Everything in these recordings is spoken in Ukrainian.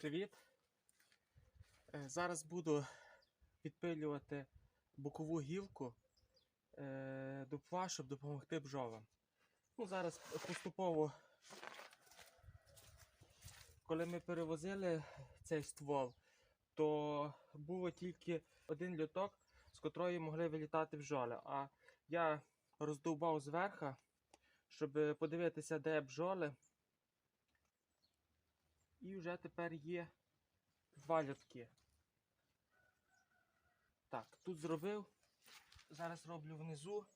Привіт! Е, Зараз буду підпилювати бокову гілку е, дупла, щоб допомогти бджолам. Ну, зараз поступово, коли ми перевозили цей ствол, то було тільки один льоток, з котрої могли вилітати бджоли. А я роздовбав зверху, щоб подивитися, де бджоли. І вже тепер є два льотки. Так, тут зробив. Зараз роблю внизу.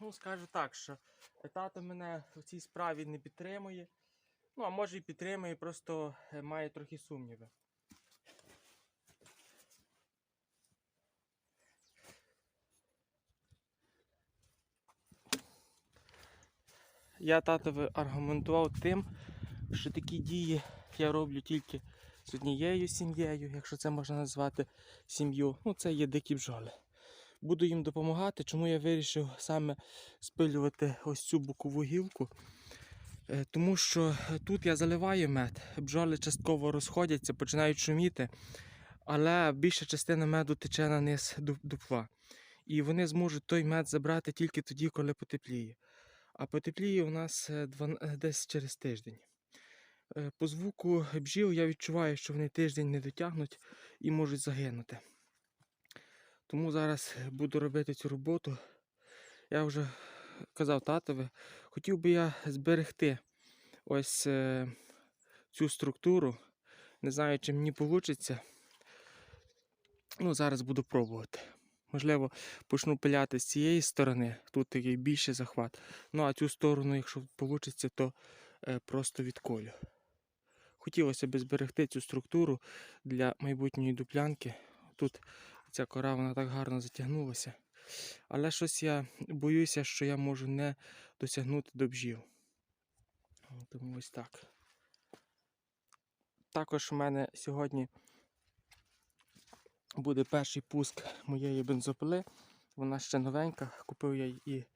Ну, скажу так, що тато мене в цій справі не підтримує. Ну, а може і підтримує, просто е, має трохи сумніви. Я татові аргументував тим, що такі дії я роблю тільки з однією сім'єю, якщо це можна назвати сім'ю. Ну, це є дикі бджоли. Буду їм допомагати, чому я вирішив саме спилювати ось цю бокову гілку. Е, Тому що тут я заливаю мед, бджоли частково розходяться, починають шуміти, але більша частина меду тече на низ дупла. І вони зможуть той мед забрати тільки тоді, коли потепліє. А потепліє у нас е, е, десь через тиждень. Е, По звуку бджіл я відчуваю, що вони тиждень не дотягнуть і можуть загинути. Тому зараз буду робити цю роботу. Я вже казав татові, хотів би я зберегти ось цю структуру. Не знаю, чи мені вийде. Ну, зараз буду пробувати. Можливо, почну пиляти з цієї сторони, тут такий більший захват. Ну а цю сторону, якщо вийде, то е, просто відколю. Хотілося б зберегти цю структуру для майбутньої дуплянки. Тут ця кора вона так гарно затягнулася. Але щось я боюся, що я можу не досягнути до бжів. Тому ось так. Також у мене сьогодні буде перший пуск моєї бензопили. Вона ще новенька, купив я її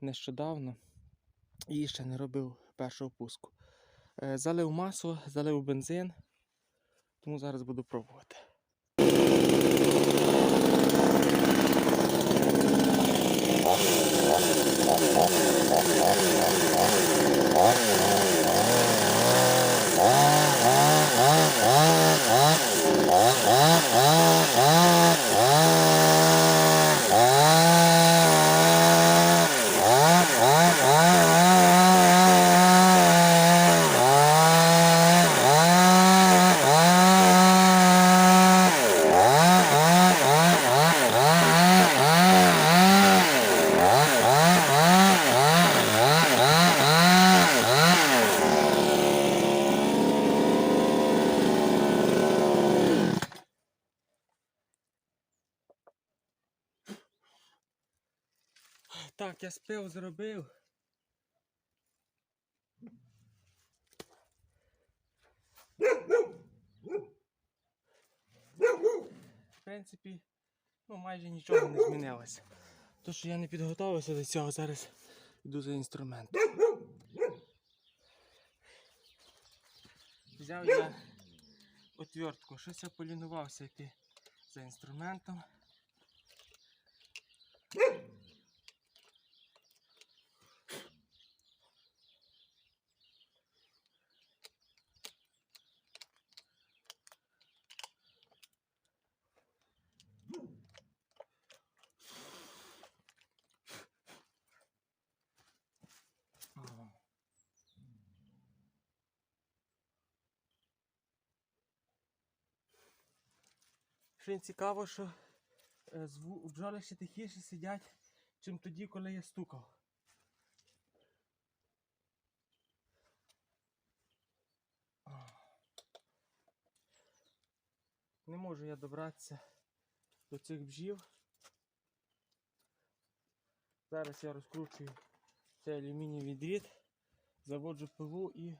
нещодавно і ще не робив першого пуску. Е, Залив масло, залив бензин, тому зараз буду пробувати. Так, я спив зробив. В принципі, ну майже нічого не змінилося. То, що я не підготувався до цього, зараз йду за інструмент. Взяв я отвертку, щось я полінувався йти за інструментом. Й цікаво, що е, бджоли ще тихіше сидять, чим тоді, коли я стукав. Не можу я добратися до цих бджів. Зараз я розкручую цей алюмінієвий дріт, заводжу пилу і е,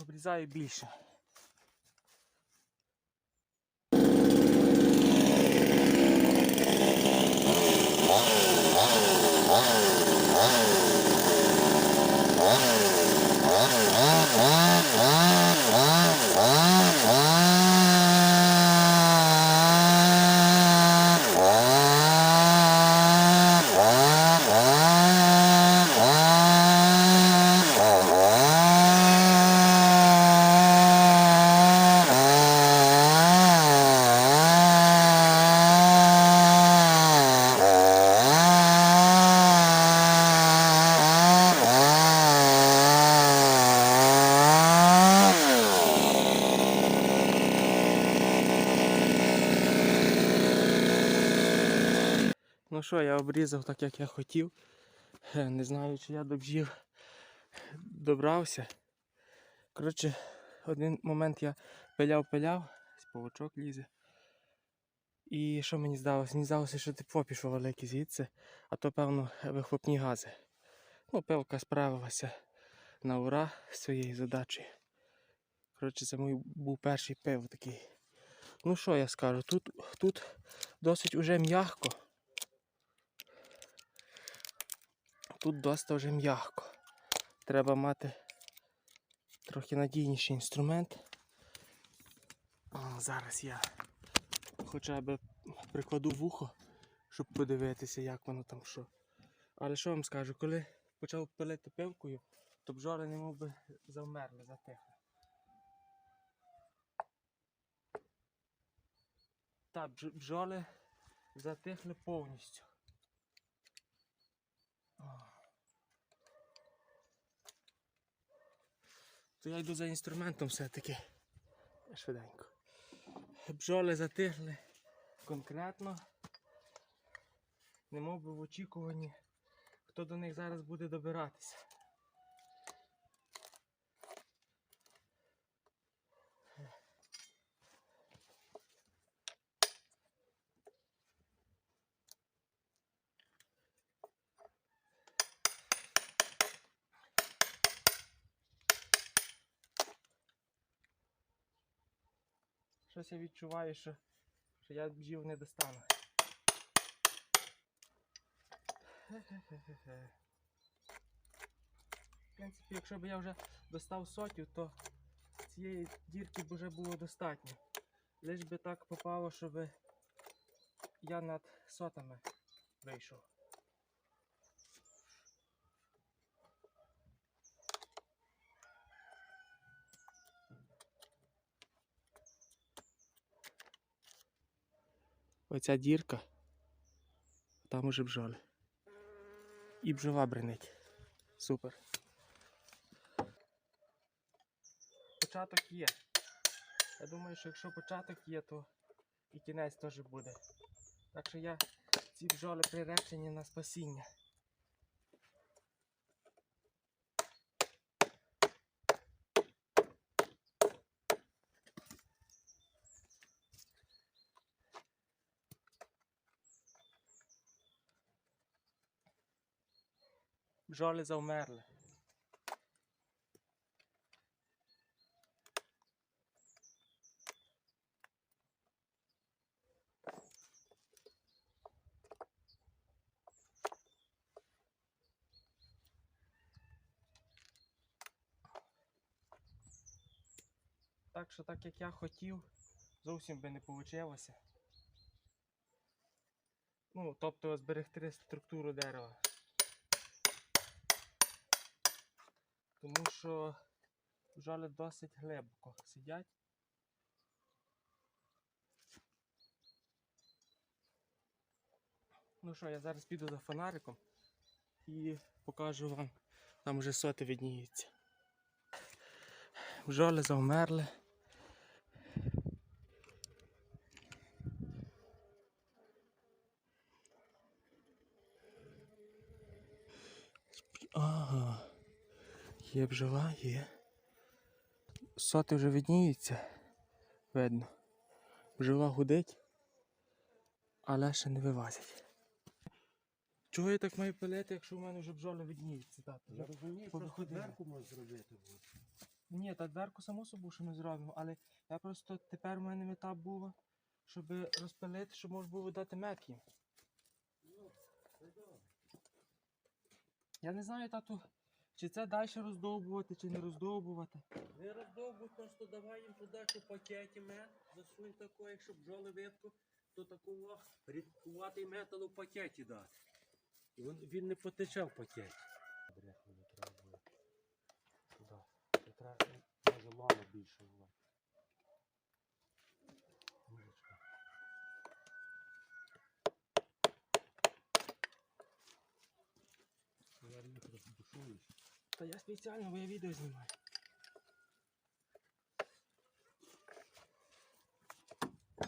обрізаю більше. Oh. Що, я обрізав так, як я хотів. Е, Не знаю, чи я до бджіл добрався. Коротше, один момент я пиляв-пиляв, павучок лізе. І що мені здалося? Мені здалося, що тепло пішло велике звідси, а то, певно, вихлопні гази. Ну, пилка справилася на ура з своєю задачею. Коротше, це мій був перший пив такий. Ну що я скажу, тут, тут досить уже м'ягко. Тут досить вже м'ягко. Треба мати трохи надійніший інструмент. Зараз я хоча б прикладу вухо, щоб подивитися, як воно там що. Але що вам скажу, коли почав пилити пилкою, то бджоли не мов би завмерли, затихли. Так, бджоли затихли повністю. То я йду за інструментом все-таки. Швиденько. Бджоли затихли конкретно. Немов би в очікуванні, хто до них зараз буде добиратися. Щось я відчуваю, що, що я бджіл не достану. В принципі, якщо б я вже достав сотю, то цієї дірки б вже було достатньо. Лиш би так попало, щоб я над сотами вийшов. Оця дірка, там уже бджоли. І бджола бринить. Супер. Початок є. Я думаю, що якщо початок є, то і кінець теж буде. Так що я ці бджоли приречені на спасіння. Бджоли завмерли. Так що так як я хотів, зовсім би не вийшло. Ну, тобто зберегти структуру дерева. Тому що жали досить глибоко сидять. Ну що, я зараз піду за фонариком і покажу вам, там вже соти відніються. Бджоли завмерли. Є бджола, є. Соти вже видніються. Видно. Бджола гудить, але ще не вилазять. Чого я так маю пилити, якщо в мене вже бджоли видніються? тато? Я розумію, Повиходили. дверку можеш зробити. Ні, так дверку само собою, що ми зробимо, але я просто тепер у мене мета була, щоб розпилити, щоб можна було дати мед їм. Я не знаю, тату, чи це далі роздовбувати, чи не роздовбувати. Не роздовбуй, просто давай їм туди, що пакеті мед, засунь такий, якщо бджоли видко, то такого рідкуватий метал у пакеті дати. І він, він не потече в пакеті. Брехло не треба буде. Туди. Це треба, може, мало більше було. Та я спеціально, бо я відео знімаю.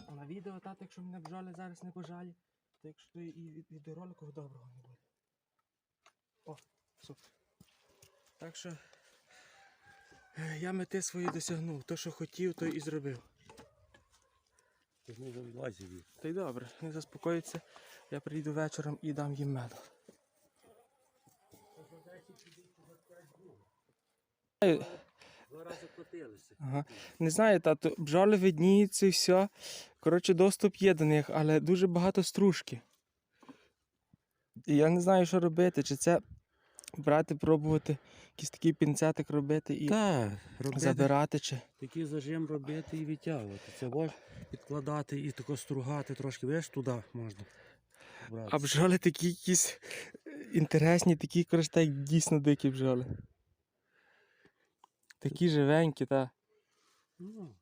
На відео, тато, якщо мене бджоли зараз не пожалі, то якщо то і від відеоролику доброго не буде. О, супер. Так що я мети свої досягнув. То, що хотів, то і зробив. Ти не залазив їх. Та й добре, не заспокоїться. Я прийду вечором і дам їм меду. Два рази котилися. Ага. Не знаю, тато, бджоли видніються і все. Коротше, доступ є до них, але дуже багато стружки. І я не знаю, що робити. Чи це брати, пробувати якийсь такий пінцетик робити і Так, робити забирати, чи. такий зажим робити і відтягувати. Це можна підкладати і тако стругати трошки. Видиш, туди можна. брати. А бджоли такі якісь інтересні, такі, коротше, так дійсно дикі бджоли. Такі живенькі, так. Ну.